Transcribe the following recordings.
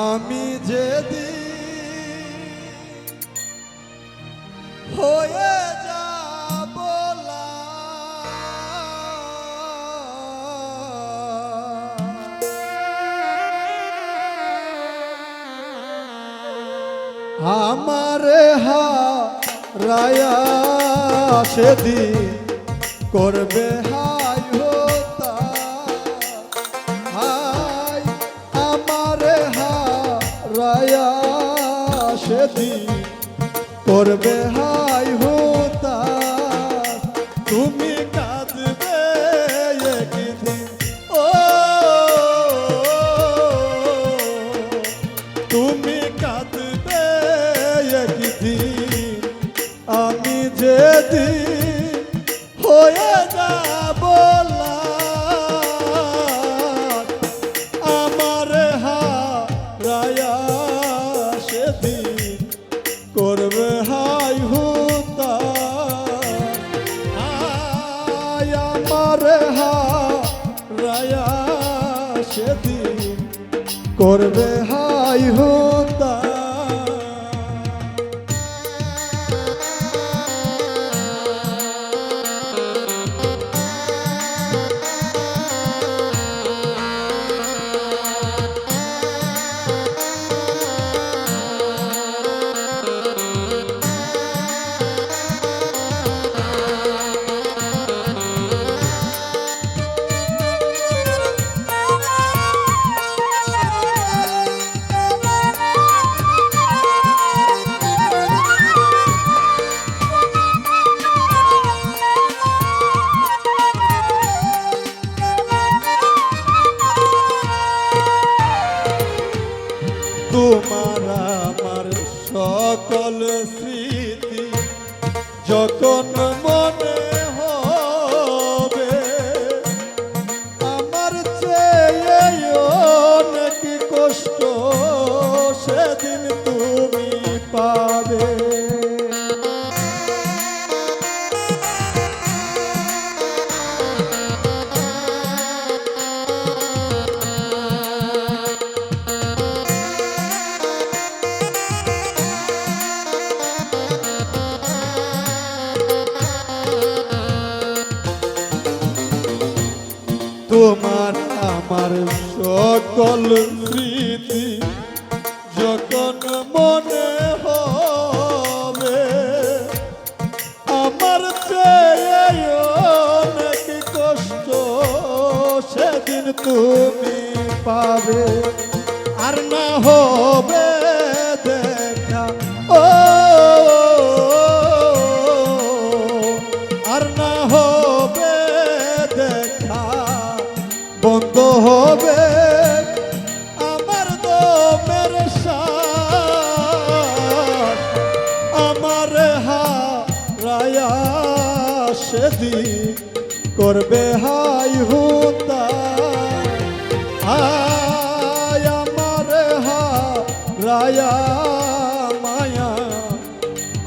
আমি যেদিন হয়ে যাব আমারে হা রায়া সেদিন করবে হাই করবে হাই হোতা সেদিন করবে হাই হুতা সকল স্মৃতি যখন সেদিন করবে হাই হুতা আয় আমার হারায়া মায়া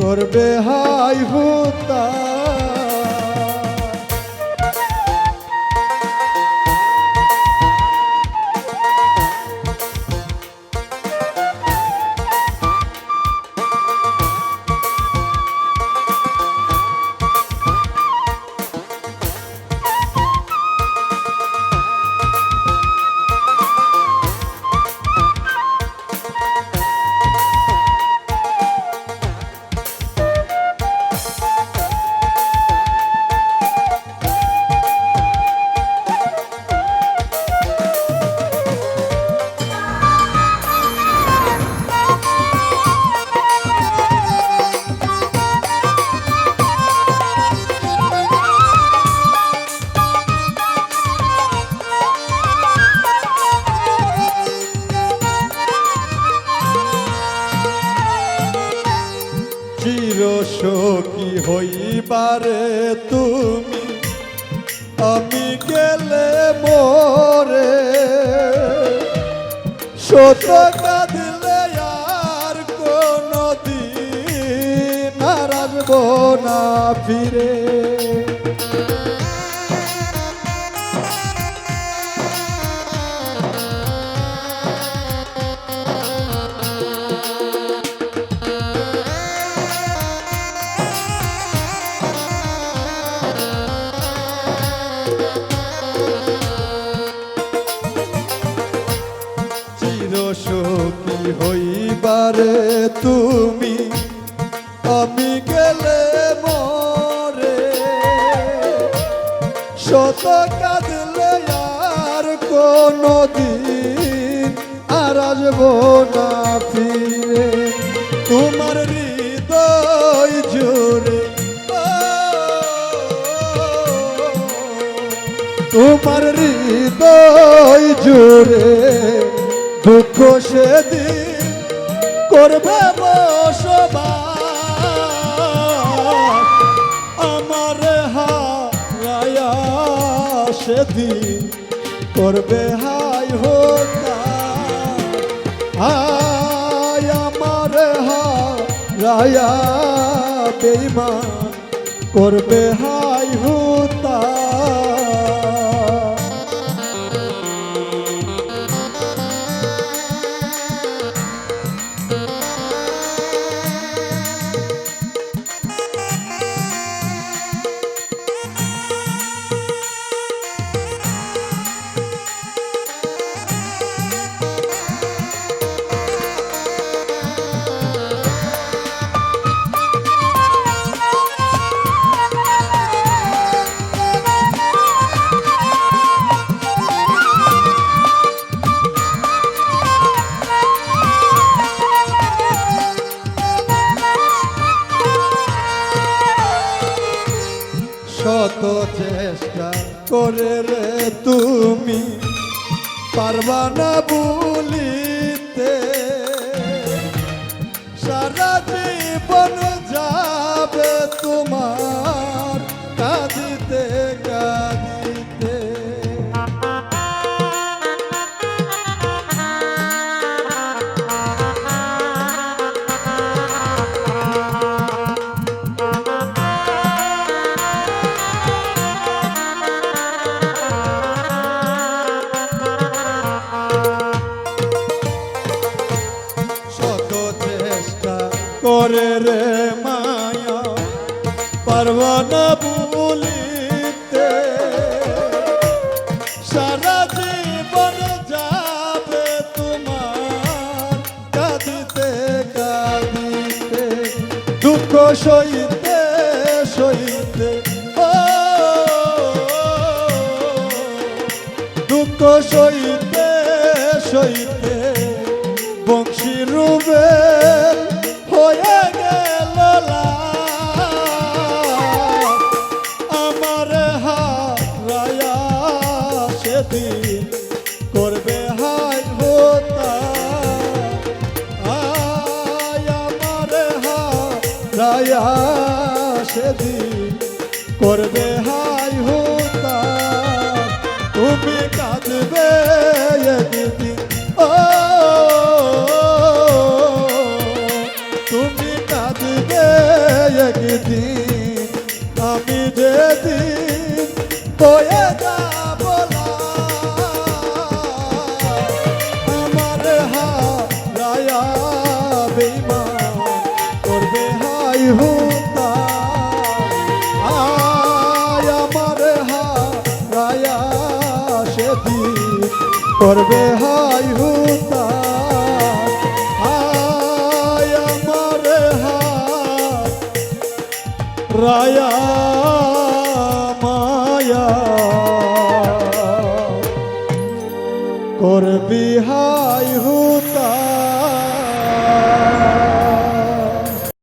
করবে হাই হুতা হইবারে তুমি আমি গেলে মোরে। শত কাঁদলে আর কোনো দিন নারাজ আসব না ফিরে। সুখী হইবারে তুমি, আমি গেলে মরে। শত কাঁদলে আর কোনো দিন আর আসব না ফিরে। তোমার হৃদয় জুড়ে তোমার হৃদয় দুঃখ সেদিন করবে বসবাস। আমার হারায়া সেদিন করবে, হাই হোতা। হায় আমার হারায়া বেইমান, করবে, হাই হোতা শত চেষ্টা করে রে তুমি পারবা না বলিতে সারা জীবন যাবে তোমার করে রে মায়া, পারবা না বলিতে সারা জীবন যাবে তোমার কাঁদিতে কাঁদিতে, দুঃখ সইতে সইতে। দুঃখ সইতে সইতে। করবে